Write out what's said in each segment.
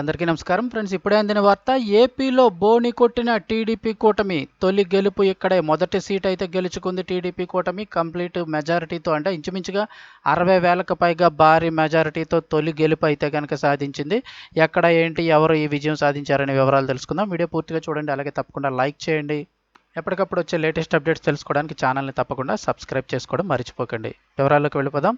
అందరికీ నమస్కారం. ఫ్రెండ్స్ ఇప్పుడే అందిన వార్త ఏపీలో బోని కొట్టిన టీడీపీ కూటమి తొలి గెలుపు ఇక్కడే మొదటి సీట్ అయితే గెలుచుకుంది టీడీపీ కూటమి. కంప్లీట్ మెజారిటీతో అంటే ఇంచుమించుగా అరవై వేలకు పైగా భారీ మెజారిటీతో తొలి గెలుపు అయితే కనుక సాధించింది. ఎక్కడ ఏంటి ఎవరు ఈ విజయం సాధించారనే వివరాలు తెలుసుకుందాం. వీడియో పూర్తిగా చూడండి అలాగే తప్పకుండా లైక్ చేయండి. ఎప్పటికప్పుడు వచ్చే లేటెస్ట్ అప్డేట్స్ తెలుసుకోవడానికి ఛానల్ని తప్పకుండా సబ్స్క్రైబ్ చేసుకోవడం మర్చిపోకండి. వివరాల్లోకి వెళ్ళిపోదాం.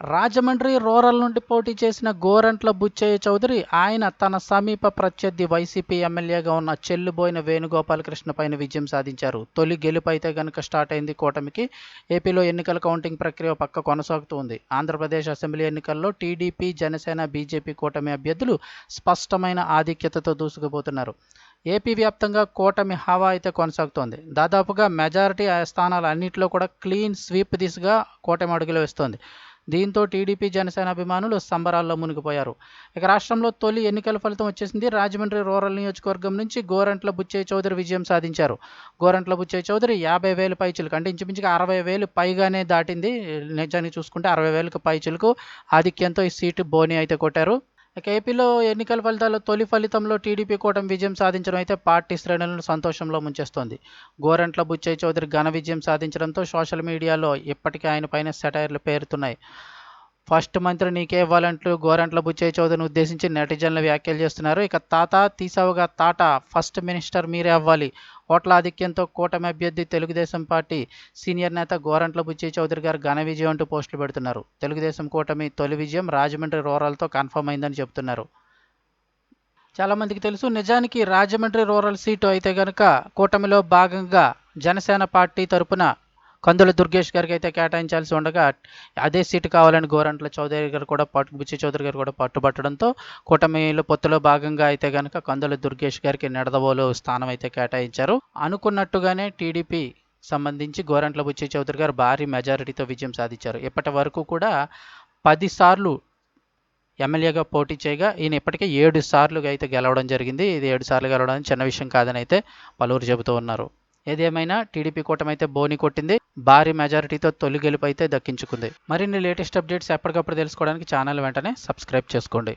రాజమండ్రి రూరల్ నుండి పోటీ చేసిన గోరంట్ల బుచ్చయ్య చౌదరి ఆయన తన సమీప ప్రత్యర్థి వైసీపీ ఎమ్మెల్యేగా ఉన్న చెల్లుబోయిన వేణుగోపాలకృష్ణ పైన విజయం సాధించారు. తొలి గెలుపు అయితే కనుక స్టార్ట్ అయింది కూటమికి. ఏపీలో ఎన్నికల కౌంటింగ్ ప్రక్రియ పక్క కొనసాగుతోంది. ఆంధ్రప్రదేశ్ అసెంబ్లీ ఎన్నికల్లో టీడీపీ జనసేన బీజేపీ కూటమి అభ్యర్థులు స్పష్టమైన ఆధిక్యతతో దూసుకుపోతున్నారు. ఏపీ వ్యాప్తంగా కూటమి హవా అయితే కొనసాగుతోంది. దాదాపుగా మెజారిటీ ఆ స్థానాలు అన్నింటిలో కూడా క్లీన్ స్వీప్ దిశగా కూటమి అడుగులు వేస్తోంది. దీంతో టీడీపీ జనసేన అభిమానులు సంబరాల్లో మునిగిపోయారు. ఇక రాష్ట్రంలో తొలి ఎన్నికల ఫలితం వచ్చేసింది రాజమండ్రి రూరల్ నియోజకవర్గం నుంచి గోరంట్ల బుచ్చయ్య చౌదరి విజయం సాధించారు. గోరంట్ల బుచ్చయ్య చౌదరి యాభై వేలు పైచిలకు అంటే ఇంచుమించుగా అరవై వేలు పైగానే దాటింది. నిజానికి చూసుకుంటే అరవై వేలకు పైచిలకు ఆధిక్యంతో ఈ సీటు బోని అయితే కొట్టారు. ఇక ఏపీలో ఎన్నికల ఫలితాల్లో తొలి ఫలితంలో టీడీపీ కూటమి విజయం సాధించడం అయితే పార్టీ శ్రేణులను సంతోషంలో ముంచేస్తోంది. గోరంట్ల బుచ్చయ్య చౌదరి ఘన విజయం సాధించడంతో సోషల్ మీడియాలో ఇప్పటికీ ఆయన పైన సెటైర్లు పేరుతున్నాయి. ఫస్ట్ మంత్రి నీకే ఇవ్వాలంటూ గోరంట్ల బుచ్చయ్య చౌదరిని ఉద్దేశించి నెటిజన్లు వ్యాఖ్యలు చేస్తున్నారు. ఇక తాత తీసావుగా తాట ఫస్ట్ మినిస్టర్ మీరే అవ్వాలి. ఓట్ల ఆధిక్యంతో కూటమి అభ్యర్థి తెలుగుదేశం పార్టీ సీనియర్ నేత గోరంట్ల బుచ్చయ్య చౌదరి గారు ఘన విజయం అంటూ పోస్టులు పెడుతున్నారు. తెలుగుదేశం కూటమి తొలి విజయం రాజమండ్రి రూరల్తో కన్ఫర్మ్ అయిందని చెబుతున్నారు చాలామందికి తెలుసు నిజానికి రాజమండ్రి రూరల్ సీటు అయితే కనుక కూటమిలో భాగంగా జనసేన పార్టీ తరపున కందుల దుర్గేష్ గారికి అయితే కేటాయించాల్సి ఉండగా అదే సీటు కావాలని గోరంట్ల చౌదరి గారు కూడా పట్టు బుచ్చి చౌదరి గారు కూడా పట్టుబట్టడంతో కూటమిలో పొత్తులో భాగంగా అయితే కనుక కందుల దుర్గేష్ గారికి నిడదవోలు స్థానం అయితే కేటాయించారు. అనుకున్నట్టుగానే టీడీపీ సంబంధించి గోరంట్ల బుచ్చి చౌదరి గారు భారీ మెజారిటీతో విజయం సాధించారు. ఇప్పటి వరకు కూడా పదిసార్లు ఎమ్మెల్యేగా పోటీ చేయగా ఈయన ఇప్పటికే ఏడు సార్లుగా అయితే గెలవడం జరిగింది. ఇది ఏడు సార్లు గెలవడం చిన్న విషయం కాదని అయితే పలువురు చెబుతూ ఉన్నారు. ఏదేమైనా టీడీపీ కూటమి అయితే బోని కొట్టింది భారీ మెజారిటీతో తొలి గెలుపు అయితే దక్కించుకుంది. మరిన్ని లేటెస్ట్ అప్డేట్స్ ఎప్పటికప్పుడు తెలుసుకోవడానికి ఛానల్ వెంటనే సబ్స్క్రైబ్ చేసుకోండి.